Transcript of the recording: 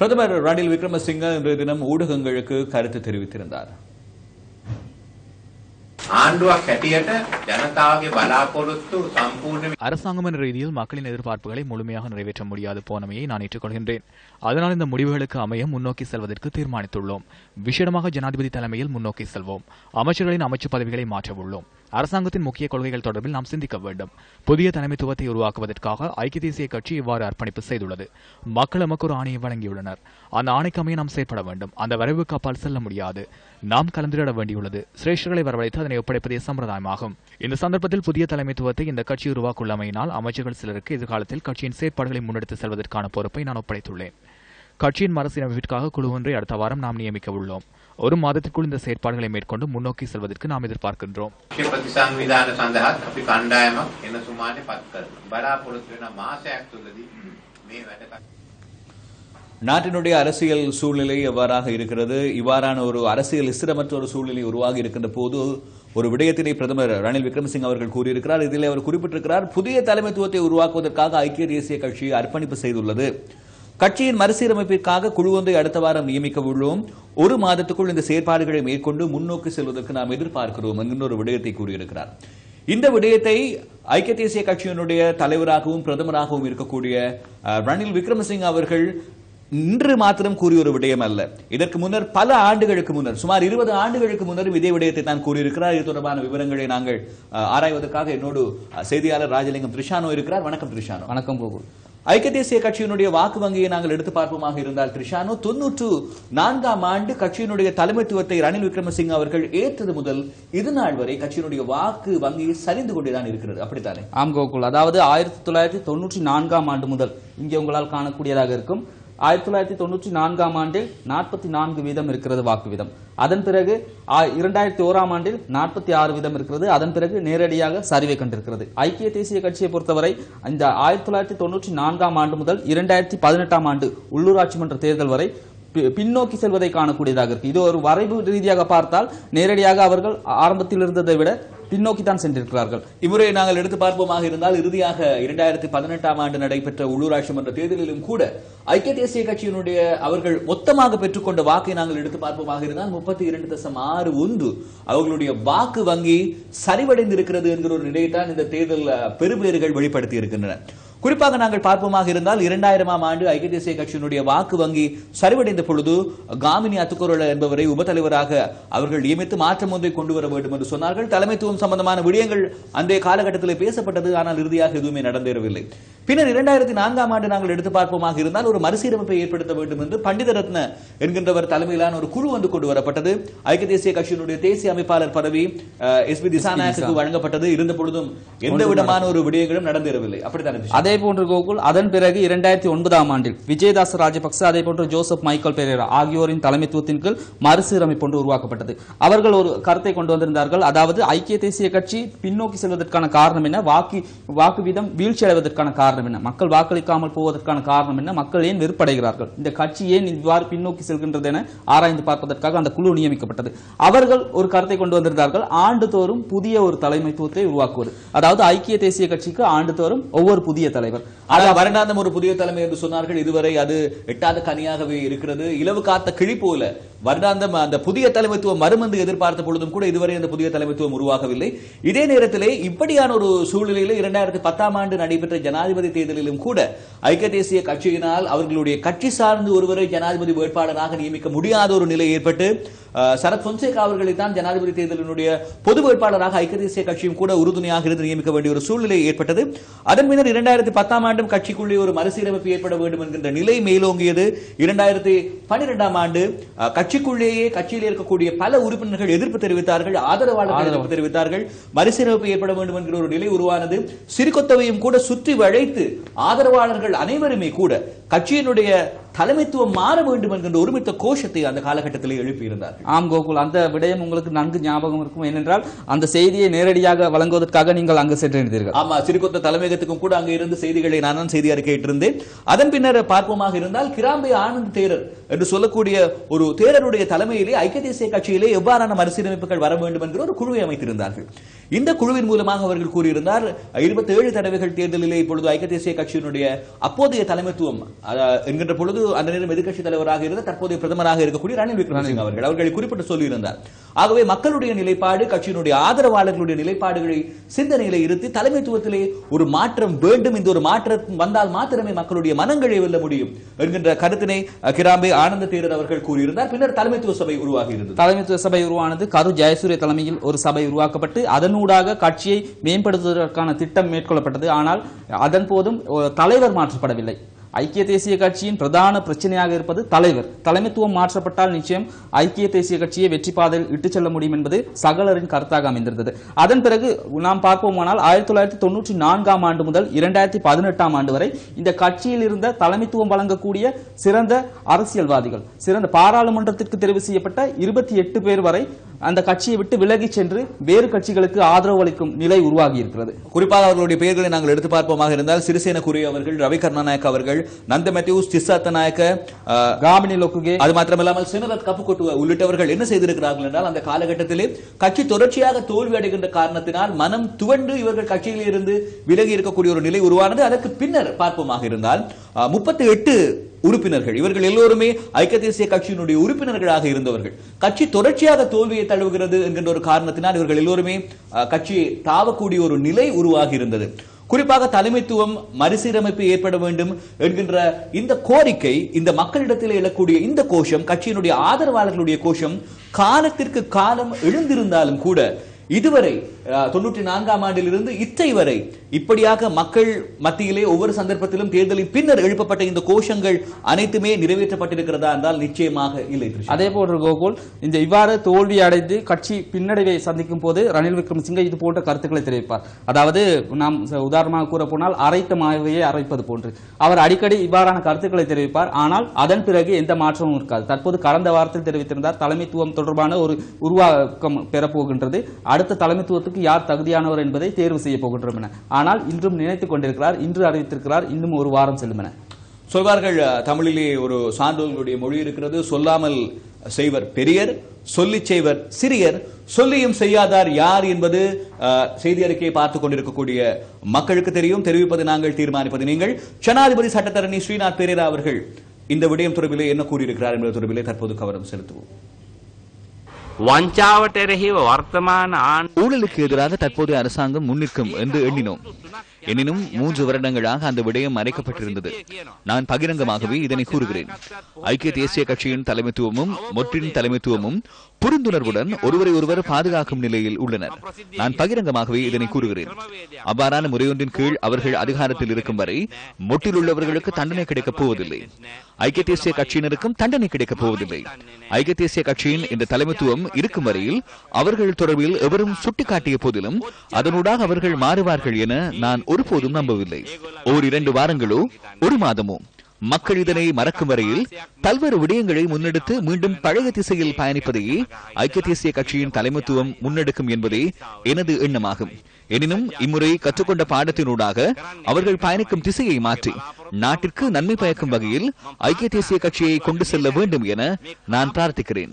பிரதமர் ரணில் விக்ரமசிங்க இன்றைய தினம் ஊடகங்களுக்கு கருத்து தெரிவித்திருந்தார். அரசாங்கம் என்ற ரீதியில் மக்களின் எதிர்பார்ப்புகளை முழுமையாக நிறைவேற்ற முடியாது போனமையை நான் ஏற்றுக்கொள்கின்றேன். அதனால் இந்த முடிவுகளுக்கு அமைய முன்னோக்கி செல்வதற்கு தீர்மானித்துள்ளோம். விசேடமாக ஜனாதிபதி தலைமையில் முன்னோக்கி செல்வோம். அமைச்சர்களின் அமைச்சு பதவிகளை மாற்றவுள்ளோம் அரசாங்கத்தின் முக்கிய கொள்கைகள் தொடர்பில் நாம் சிந்திக்க வேண்டும். புதிய தலைமைத்துவத்தை உருவாக்குவதற்காக ஐக்கிய தேசிய கட்சி இவ்வாறு அர்ப்பணிப்பு செய்துள்ளது. மக்கள் நமக்கு ஒரு ஆணையை வழங்கியுள்ளனர். அந்த ஆணைக்கு அமைய நாம் செயற்பட வேண்டும். அந்த வரைவுக்கு காப்பால் செல்ல முடியாது. நாம் கலந்துரையாட வேண்டியுள்ளது. சிரேஷ்டர்களை வரவழைத்து அதனை ஒப்படைப்பதே சம்பிரதாயமாகும். இந்த சந்தர்ப்பத்தில் புதிய தலைமைத்துவத்தை இந்த கட்சி உருவாக்குள்ளமையினால் அமைச்சர்கள் சிலருக்கு எதிர்காலத்தில் கட்சியின் செயற்பாடுகளை முன்னெடுத்து செல்வதற்கான பொறுப்பை நான் ஒப்படைத்துள்ளேன். கட்சியின் மறுசீரமைப்பிற்காக குழு ஒன்றை அடுத்த வாரம் நாம் நியமிக்க உள்ளோம். ஒரு மாதத்திற்குள் இந்த செயற்பாடுகளை மேற்கொண்டு முன்னோக்கி செல்வதற்கு நாம் எதிர்பார்க்கின்றோம். நாட்டினுடைய அரசியல் சூழ்நிலை எவ்வாறாக இருக்கிறது? இவ்வாறான ஒரு அரசியல் ஸ்திரமற்ற ஒரு சூழ்நிலை உருவாகி இருக்கின்ற போது ஒரு விடயத்தினை பிரதமர் ரணில் விக்ரமசிங் அவர்கள் கூறியிருக்கிறார். இதில் அவர் குறிப்பிட்டிருக்கிறார் புதிய தலைமைத்துவத்தை உருவாக்குவதற்காக ஐக்கிய தேசிய கட்சி அர்ப்பணிப்பு செய்துள்ளது. கட்சியின் மறுசீரமைப்பிற்காக குழு ஒன்றை அடுத்த வாரம் நியமிக்க உள்ளோம். ஒரு மாதத்துக்குள் இந்த செயற்பாடுகளை மேற்கொண்டு முன்னோக்கி செல்வதற்கு நாம் எதிர்பார்க்கிறோம் என்கின்ற ஒரு விடயத்தை கூறியிருக்கிறார். இந்த விடயத்தை ஐக்கிய தேசிய கட்சியினுடைய தலைவராகவும் பிரதமராகவும் இருக்கக்கூடிய ரணில் விக்ரமசிங் அவர்கள் இன்று மாத்திரம் கூறிய ஒரு விடயம் அல்ல. இதற்கு முன்னர் பல ஆண்டுகளுக்கு முன்னர் சுமார் இருபது ஆண்டுகளுக்கு முன்னரும் இதே விடயத்தை தான் கூறியிருக்கிறார். இது தொடர்பான விவரங்களை நாங்கள் ஆராய்வதற்காக என்னோடு செய்தியாளர் ராஜலிங்கம் திரிஷானோ இருக்கிறார். வணக்கம் திரிஷானோ. வணக்கம் போகும் ஐக்கிய தேசிய கட்சியினுடைய வாக்கு வங்கியை நாங்கள் எடுத்து பார்ப்போமாக இருந்தால் கிருஷானு தொன்னூற்று நான்காம் ஆண்டு கட்சியினுடைய தலைமைத்துவத்தை ரணில் விக்ரமசிங்க அவர்கள் ஏற்றது முதல் இது நாள் வரை கட்சியினுடைய வாக்கு வங்கி சரிந்து கொண்டேதான் இருக்கிறது. அப்படித்தானே? ஆம் கோகுல். அதாவது ஆயிரத்தி தொள்ளாயிரத்தி தொண்ணூற்றி நான்காம் ஆண்டு முதல் இங்கே உங்களால் காணக்கூடியதாக இருக்கும். ஆயிரத்தி தொள்ளாயிரத்தி தொண்ணூற்றி நான்காம் ஆண்டில் நாற்பத்தி நான்கு வீதம் இருக்கிறது வாக்கு வீதம் அதன் பிறகு ஆ- இரண்டாயிரத்தி ஓராம் ஆண்டில் நாற்பத்தி ஆறு வீதம் இருக்கிறது. அதன் பிறகு நேரடியாக சரிவை கண்டிருக்கிறது. ஐக்கிய தேசிய கட்சியை பொறுத்தவரை இந்த ஆயிரத்தி தொள்ளாயிரத்தி தொண்ணூற்றி நான்காம் ஆண்டு முதல் இரண்டாயிரத்தி பதினெட்டாம் ஆண்டு உள்ளூராட்சி மன்ற தேர்தல் வரை பின்னோக்கி செல்வதை காணக்கூடியதாக இருக்கு. இது ஒரு வரைவு ரீதியாக பார்த்தால் நேரடியாக அவர்கள் ஆரம்பத்தில் இருந்ததை விட பின்னோக்கி தான் சென்றிருக்கிறார்கள். இம்முறை நாங்கள் எடுத்து பார்ப்போமாக இருந்தால் இறுதியாக இரண்டாயிரத்தி பதினெட்டாம் ஆண்டு நடைபெற்ற உள்ளூராட்சி மன்ற தேர்தலிலும் கூட ஐக்கிய தேசிய கட்சியினுடைய அவர்கள் மொத்தமாக பெற்றுக்கொண்ட வாக்கை நாங்கள் எடுத்து பார்ப்போமாக இருந்தால் முப்பத்தி இரண்டு தசம் ஆறு ஒன்று அவர்களுடைய வாக்கு வங்கி சரிவடைந்திருக்கிறது என்கிற ஒரு நிலையைத்தான் இந்த தேர்தல் பெறுபேறுகள் வெளிப்படுத்தி இருக்கின்றன குறிப்பாக நாங்கள் பார்ப்போமாக இருந்தால் இரண்டாயிரமாம் ஆண்டு ஐக்கிய தேசிய கட்சியினுடைய வாக்கு வங்கி சரிவடைந்த பொழுது காமினி அத்துக்குரல என்பவரை உபத்தலைவராக அவர்கள் நியமித்து மாற்றம் ஒன்றை கொண்டு வர வேண்டும் என்று சொன்னார்கள். தலைமைத்துவம் சம்பந்தமான விடயங்கள் அந்த காலகட்டத்தில் பேசப்பட்டது. ஆனால் இறுதியாக எதுவுமே நடந்தேறவில்லை. பின்னர் இரண்டாயிரத்தி நான்காம் ஆண்டு நாங்கள் எடுத்து பார்ப்போமாக இருந்தால் ஒரு மறுசீரமைப்பை ஏற்படுத்த வேண்டும் என்று பண்டித ரத்ன என்கின்றவர் தலைமையிலான ஒரு குழு வந்து கொண்டு வரப்பட்டது. ஐக்கிய தேசிய கட்சியினுடைய தேசிய அமைப்பாளர் பதவி எஸ் பி திசாநாயக்கு வழங்கப்பட்டது. இருந்த பொழுதும் எந்த விதமான ஒரு விடயங்களும் நடந்தேறவில்லை. அப்படித்தானே அதே போன்று கோகுல் அதன் பிறகு இரண்டாயிரத்தி ஒன்பதாம் ஆண்டில் விஜயதாஸ் ராஜபக்ச அதே போன்று ஜோசப் மைக்கேல் பெரேரா ஆகியோரின் தலைமைத்துவத்தின் கீழ் மறுசீரமைப்பு ஒன்று உருவாக்கப்பட்டது. அவர்கள் ஒரு கருத்தை கொண்டு வந்திருந்தார்கள். அதாவது ஐக்கிய தேசிய கட்சி பின்னோக்கி செல்வதற்கான காரணம் என்ன? வாக்கு வாக்கு வீதம் வீழ்ச்சி அடைவதற்கான காரணம் என்ன? மக்கள் வாக்களிக்காமல் போவதற்கான காரணம் என்ன? மக்கள் ஏன் வெறுப்படைகிறார்கள்? இந்த கட்சி ஏன் இவ்வாறு பின்னோக்கி செல்கின்றது என ஆராய்ந்து பார்ப்பதற்காக அந்த குழு நியமிக்கப்பட்டது. அவர்கள் ஒரு கருத்தை கொண்டு வந்திருந்தார்கள். ஆண்டுதோறும் புதிய ஒரு தலைமைத்துவத்தை உருவாக்குவது. அதாவது ஐக்கிய தேசிய கட்சிக்கு ஆண்டுதோறும் ஒவ்வொரு புதிய தலைவர். ஆனால் வருடாந்தம் ஒரு புதிய தலைமை என்று சொன்னார்கள். இதுவரை அது எட்டாத கனியாகவே இருக்கிறது. இலவு காத்த கிளி போல. வருடாந்தம் அந்த புதிய தலைமைத்துவம் வரும் என்று எதிர்பார்த்த பொழுதும் கூட இதுவரை அந்த புதிய தலைமைத்துவம் உருவாகவில்லை. இதே நேரத்திலே இப்படியான ஒரு சூழ்நிலையில் இரண்டாயிரத்தி பத்தாம் ஆண்டு நடைபெற்ற ஜனாதிபதி தேர்தலிலும் கூட ஐக்கிய தேசிய கட்சியினால் அவர்களுடைய கட்சி சார்ந்து ஒருவரை ஜனாதிபதி வேட்பாளராக நியமிக்க முடியாத ஒரு நிலை ஏற்பட்டு சரத் பொன்சேகா அவர்களை தான் ஜனாதிபதி தேர்தலினுடைய பொது வேட்பாளராக ஐக்கிய தேசிய கட்சியும் கூட உறுதுணையாக இருந்து நியமிக்க வேண்டிய ஒரு சூழ்நிலை ஏற்பட்டது. அதன் பின்னர் இரண்டாயிரத்தி பத்தாம் ஆண்டும் கட்சிக்குள்ளே ஒரு மறுசீரமைப்பு ஏற்பட வேண்டும் என்கின்ற நிலை மேலோங்கியது. இரண்டாயிரத்தி பனிரெண்டாம் ஆண்டு கட்சி கட்சிக்குள்ளேயே கட்சியில் இருக்கக்கூடிய பல உறுப்பினர்கள் எதிர்ப்பு தெரிவித்தார்கள் ஆதரவாளர்கள் எதிர்ப்பு தெரிவித்தார்கள் மறுசீரமைப்பு ஏற்பட வேண்டும் என்கிற ஒரு நிலை உருவானது சிறுகொத்தவையும் கூட சுற்றி வளைத்து ஆதரவாளர்கள் அனைவருமே கூட கட்சியினுடைய தலைமைத்துவம் மாற வேண்டும் என்கின்ற ஒருமித்த கோஷத்தை அந்த காலகட்டத்திலே எழுப்பியிருந்தார்கள். ஆம் கோகுல் அந்த விடயம் உங்களுக்கு நன்கு ஞாபகம் இருக்கும். ஏனென்றால் அந்த செய்தியை நேரடியாக வழங்குவதற்காக நீங்கள் அங்கு சென்றிருந்தீர்கள். ஆமா சிறுகொத்த தலைமையகத்துக்கும் கூட அங்கே இருந்து செய்திகளை நான் தான் செய்தி அறிக்கையிட்டிருந்தேன் அதன் பின்னர் பார்ப்போமாக இருந்தால் கிராம்பே ஆனந்த் தேரர் என்று சொல்லக்கூடிய ஒரு தேரருடைய தலைமையிலே ஐக்கிய தேசிய கட்சியிலே எவ்வாறான மறுசீரமைப்புகள் வர வேண்டும் என்கிற ஒரு குழுவை அமைத்திருந்தார்கள். இந்த குழுவின் மூலமாக அவர்கள் கூறியிருந்தார் இருபத்தி ஏழு தடவைகள் தேர்தலிலே இப்பொழுது ஐக்கிய தேசிய கட்சியினுடைய அப்போதைய தலைமைத்துவம் என்கின்ற பொழுது அந்த நேரம் எதிர்க்கட்சி தலைவராக இருந்த தற்போதைய பிரதமராக இருக்கக்கூடிய ரணில் விக்ரமசிங்க அவர்கள். அவர்களை குறிப்பிட்டு சொல்லியிருந்தார். ஆகவே மக்களுடைய நிலைப்பாடு கட்சியினுடைய ஆதரவாளர்களுடைய நிலைப்பாடுகளை சிந்தனையில இருத்தி தலைமைத்துவத்திலே ஒரு மாற்றம் வேண்டும். இந்த ஒரு மாற்றம் வந்தால் மாத்திரமே மக்களுடைய மனங்களை வெல்ல முடியும் என்கின்ற கருத்தினை அஹ், கிராம்பே ஆனந்த தேரர் அவர்கள் கூறியிருந்தார். பின்னர் தலைமைத்துவ சபை உருவாகி இருந்தது. தலைமைத்துவ சபை உருவானது கரு ஜெயசூரிய தலைமையில் ஒரு சபை உருவாக்கப்பட்டு அதனூடாக கட்சியை மேம்படுத்துவதற்கான திட்டம் மேற்கொள்ளப்பட்டது. ஆனால் அதன் போதும் தலைவர் மாற்றப்படவில்லை. ஐக்கிய தேசிய கட்சியின் பிரதான பிரச்சனையாக இருப்பது தலைவர். தலைமைத்துவம் மாற்றப்பட்டால் நிச்சயம் ஐக்கிய தேசிய கட்சியை வெற்றி பாதையில் இட்டுச் செல்ல முடியும் என்பது சகலரின் கருத்தாக அமைந்திருந்தது. அதன் பிறகு நாம் பார்ப்போமானால் ஆயிரத்தி தொள்ளாயிரத்தி தொண்ணூற்றி நான்காம் ஆண்டு முதல் இரண்டாயிரத்தி பதினெட்டாம் ஆண்டு வரை இந்த கட்சியில் இருந்த தலைமைத்துவம் வழங்கக்கூடிய சிறந்த அரசியல்வாதிகள் சிறந்த பாராளுமன்றத்திற்கு தெரிவு செய்யப்பட்ட இருபத்தி எட்டு பேர் வரை அந்த கட்சியை விட்டு விலகிச் சென்று வேறு கட்சிகளுக்கு ஆதரவு அளிக்கும் நிலை உருவாகி இருக்கிறது குறிப்பாக அவர்களுடைய பெயர்களை நாங்கள் எடுத்து பார்ப்போமாக இருந்தால் சிறிசேன குரி அவர்கள் ரவி கருணாநாயக் அவர்கள் நந்த மெத்யூஸ் திசாத்த நாயக்க காமினி லொக்குகே. அது மாத்திரமில்லாமல் சினரத் கப்புக்கொட்டு உள்ளிட்டவர்கள் என்ன செய்திருக்கிறார்கள் என்றால் அந்த காலகட்டத்திலே கட்சி தொடர்ச்சியாக தோல்வி அடைகின்ற காரணத்தினால் மனம் துவண்டு இவர்கள் கட்சியில் இருந்து விலகி இருக்கக்கூடிய ஒரு நிலை உருவானது. அதற்கு பின்னர் பார்ப்போமாக இருந்தால் முப்பத்தி எட்டு உறுப்பினர்கள். இவர்கள் எல்லோருமே ஐக்கிய தேசிய கட்சியினுடைய உறுப்பினர்களாக இருந்தவர்கள். கட்சி தொடர்ச்சியாக தோல்வியை தழுவுகிறது என்கின்ற ஒரு காரணத்தினால் இவர்கள் எல்லோருமே கட்சியை தாவக்கூடிய ஒரு நிலை உருவாகி இருந்தது. குறிப்பாக தலைமைத்துவம் மறுசீரமைப்பு ஏற்பட வேண்டும் என்கின்ற இந்த கோரிக்கை இந்த மக்களிடத்தில் எழக்கூடிய இந்த கோஷம் கட்சியினுடைய ஆதரவாளர்களுடைய கோஷம் காலத்திற்கு காலம் எழுந்திருந்தாலும் கூட இதுவரை தொண்ணூற்றி நான்காம் ஆண்டிலிருந்து இத்தை வரை இப்படியாக மக்கள் மத்தியிலே ஒவ்வொரு சந்தர்ப்பத்திலும் தேர்தலின் பின்னர் எழுப்பப்பட்ட இந்த கோஷங்கள் அனைத்துமே நிறைவேற்றப்பட்டிருக்கிறதா என்றால் நிச்சயமாக இல்லை அதே போன்ற கோகுல் இந்த இவ்வாறு தோல்வி அடைந்து கட்சி பின்னடைவை சந்திக்கும் போது ரணில் விக்ரமசிங்கே இது போன்ற கருத்துக்களை தெரிவிப்பார். அதாவது நாம் உதாரணமாக கூற போனால் அரைத்த மாவையே அரைப்பது போன்று. அவர் அடிக்கடி இவ்வாறான கருத்துக்களை தெரிவிப்பார். ஆனால் அதன் பிறகு எந்த மாற்றமும் இருக்காது. தற்போது கடந்த வாரத்தில் தெரிவித்திருந்தார் தலைமைத்துவம் தொடர்பான ஒரு உருவாக்கம் பெறப்போகின்றது. அடுத்த தலைமைத்துவத்துக்கு பதவிக்கு யார் தகுதியானவர் என்பதை தேர்வு செய்ய போகின்றோம் என. ஆனால் இன்றும் நினைத்துக் கொண்டிருக்கிறார் இன்று அறிவித்திருக்கிறார் இன்னும் ஒரு வாரம் செல்லும் என. சொல்வார்கள் தமிழிலே ஒரு சான்றோர்களுடைய மொழி இருக்கிறது சொல்லாமல் செய்வர் பெரியர் சொல்லி செய்வர் சிறியர் சொல்லியும் செய்யாதார் யார் என்பது செய்தி அறிக்கையை பார்த்துக் கொண்டிருக்கக்கூடிய மக்களுக்கு தெரியும் தெரிவிப்பது நாங்கள் தீர்மானிப்பது நீங்கள். ஜனாதிபதி சட்டத்தரணி ஸ்ரீநாத் பெரேரா அவர்கள் இந்த விடயம் தொடர்பிலே என்ன கூறியிருக்கிறார் என்பது தொடர்பிலே தற்போது கவனம் செலுத்துவோம். வஞ்சாවට வர்த்தமான ஆண் ஊழலுக்கு எதிராக தற்போதைய அரசாங்கம் முன்னிற்கும் என்று எண்ணினோம். எனினும் மூன்று வருடங்களாக அந்த விடயம் மறைக்கப்பட்டிருந்தது. நான் பகிரங்கமாகவே இதனை கூறுகிறேன். ஐக்கிய தேசிய கட்சியின் தலைமைத்துவமும் மொற்றின் தலைமைத்துவமும் புரிந்துணர்வுடன் ஒருவரை ஒருவர் பாதுகாக்கும் நிலையில் உள்ளனர். நான் பகிரங்கமாகவே இதனை கூறுகிறேன். அவ்வாறான முறையொன்றின் கீழ் அவர்கள் அதிகாரத்தில் இருக்கும் வரை மொட்டில் உள்ளவர்களுக்கு தண்டனை கிடைக்கப் போவதில்லை. ஐக்கிய தேசிய கட்சியினருக்கும் தண்டனை கிடைக்கப் போவதில்லை. ஐக்கிய தேசிய கட்சியின் இந்த தலைமைத்துவம் இருக்கும் வரையில் அவர்கள் தொடர்பில் எவரும் சுட்டிக்காட்டிய போதிலும் அதனூடாக அவர்கள் மாறுவார்கள் என நான் ஒருபோதும் நம்பவில்லை. ஓர் இரண்டு வாரங்களோ ஒரு மாதமோ மக்கள் இதனை மறக்கும் வரையில் பல்வேறு விடயங்களை முன்னெடுத்து மீண்டும் பழைய திசையில் பயணிப்பதையே ஐக்கிய தேசிய கட்சியின் தலைமைத்துவம் முன்னெடுக்கும் என்பதே எனது எண்ணமாகும். எனினும் இம்முறை கற்றுக்கொண்ட பாடத்தினூடாக அவர்கள் பயணிக்கும் திசையை மாற்றி நாட்டிற்கு நன்மை பயக்கும் வகையில் ஐக்கிய தேசிய கட்சியை கொண்டு செல்ல வேண்டும் என நான் பிரார்த்திக்கிறேன்.